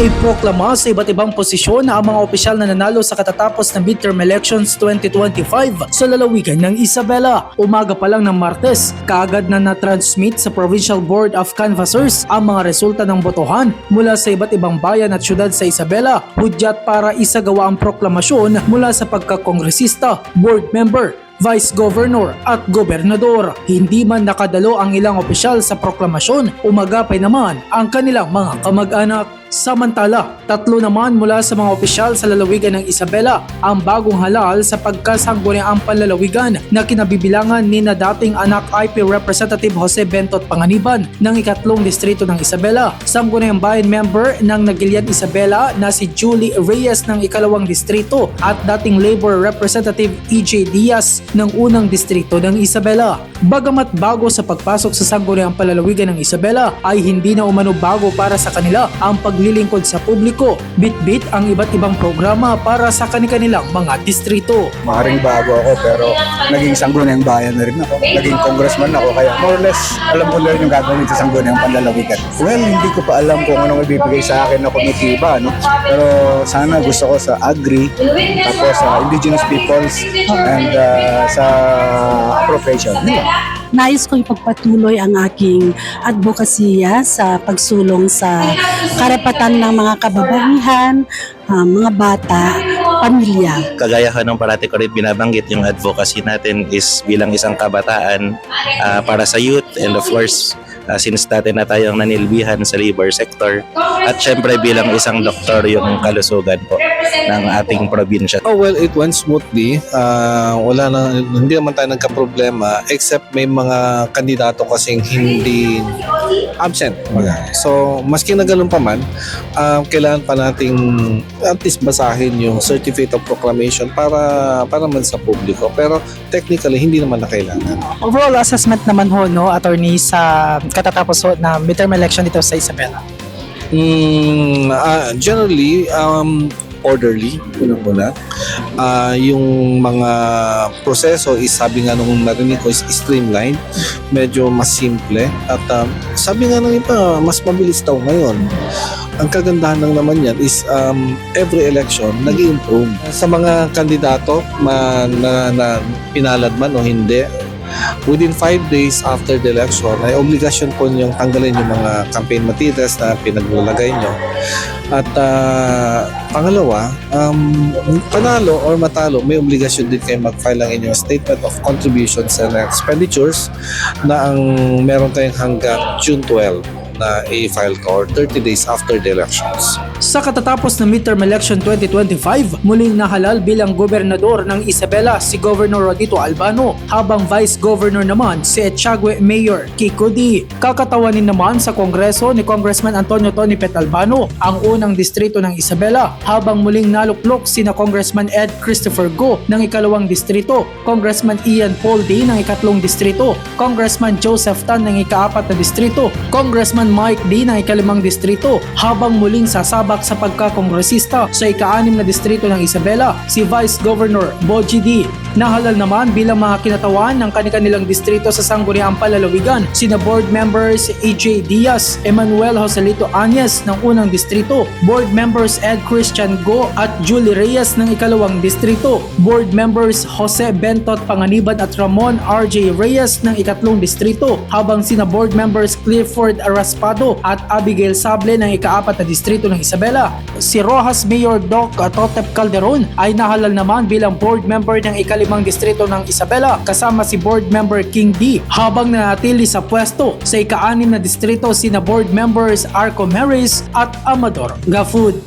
Naiproklama sa iba't ibang posisyon na ang mga opisyal na nanalo sa katatapos ng midterm elections 2025 sa lalawigan ng Isabela. Umaga pa lang ng Martes, kaagad na na-transmit sa Provincial Board of Canvassers ang mga resulta ng botohan mula sa iba't ibang bayan at syudad sa Isabela, hudyat para isagawa ang proklamasyon mula sa pagkakongresista, board member, Vice Governor at Gobernador. Hindi man nakadalo ang ilang opisyal sa proklamasyon, umagapay naman ang kanilang mga kamag-anak. Samantala, tatlo naman mula sa mga opisyal sa lalawigan ng Isabela ang bagong halal sa pagkasangguniang panlalawigan na kinabibilangan ni na dating anak IP Representative Jose Bentot Panganiban ng ikatlong distrito ng Isabela, Sangguniang Bayan member ng Nagilian Isabela na si Julie Reyes ng ikalawang distrito at dating Labor Representative EJ Diaz ng unang distrito ng Isabela. Bagamat bago sa pagpasok sa sangguniang palalawigan ng Isabela ay hindi na umano bago para sa kanila ang paglilingkod sa publiko, bit-bit ang iba't ibang programa para sa kanilang mga distrito. Maaaring bago ako pero naging sangguniang bayan na rin ako. Naging congressman ako kaya more or less alam ko na rin yung gagawin sa sangguniang panlalawigan. Well, hindi ko pa alam kung anong ibibigay sa akin na komitiba. No? Pero sana gusto ko sa agri, tapos sa indigenous peoples, and uh, sa profession. Yun. Nais ko ipagpatuloy ang aking advokasya sa pagsulong sa karapatan ng mga kababaihan, ah, mga bata, pamilya. kagaya ka ng parati ko rin binabanggit yung advocacy natin is bilang isang kabataan ah, para sa youth and of course ah, since dati na tayong nanilbihan sa labor sector at syempre bilang isang doktor yung kalusugan po ng ating probinsya. Oh, well, it went smoothly. Ah, wala na, hindi naman tayo nagka-problema except may mga kandidato kasing hindi absent. So, maski na ganun pa man, ah, kailangan pa nating at least basahin yung certificate of proclamation para para man sa publiko. Pero technically, hindi naman na kailangan. Overall assessment naman ho, no, attorney, sa katatapos ho na midterm election dito sa Isabela. Mm, ah, generally, um, orderly, unang-una. Ah, yung mga proseso is, sabi nga nung narinig ko, is streamlined. Medyo mas simple. At um, sabi nga ng iba, mas mabilis daw ngayon. Ang kagandahan lang naman yan is um, every election nag improve Sa mga kandidato man, na, na pinalad man o hindi, within five days after the election ay obligasyon po niyong tanggalin yung mga campaign materials na pinaglalagay nyo. At ah, pangalawa, um, panalo or matalo, may obligasyon din kayo mag-file ang inyong statement of contributions and expenditures na ang meron tayong hanggang June 12 na i-file ko or 30 days after the elections. Sa katatapos ng midterm election 2025, muling nahalal bilang gobernador ng Isabela si Governor Rodito Albano habang Vice Governor naman si Echagüe Mayor Kiko. Kakatawanin naman sa Kongreso ni Congressman Antonio Tony Pet Albano ang unang distrito ng Isabela habang muling naluklok sina Congressman Ed Christopher Go ng ikalawang distrito, Congressman Ian Paul D ng ikatlong distrito, Congressman Joseph Tan ng ikaapat na distrito, Congressman Mike D ng ikalimang distrito habang muling sasabak sa pagkakongresista sa ika-anim na distrito ng Isabela si Vice Governor Boji D. Nahalal naman bilang mga kinatawan ng kanilang distrito sa Sangguniang Palalawigan sina board members AJ Diaz, Emmanuel Joselito Anyes ng unang distrito, board members Ed Christian Go at Julie Reyes ng ikalawang distrito, board members Jose Bentot Panganiban at Ramon RJ Reyes ng ikatlong distrito, habang sina board members Clifford Araspado at Abigail Sable ng ikaapat na distrito ng Isabela. Si Rojas Mayor Doc Totep Calderon ay nahalal naman bilang board member ng ikalimang distrito ng Isabela kasama si board member King D habang nanatili sa pwesto sa ika-anim na distrito sina board members Arco Maris at Amador Gafud.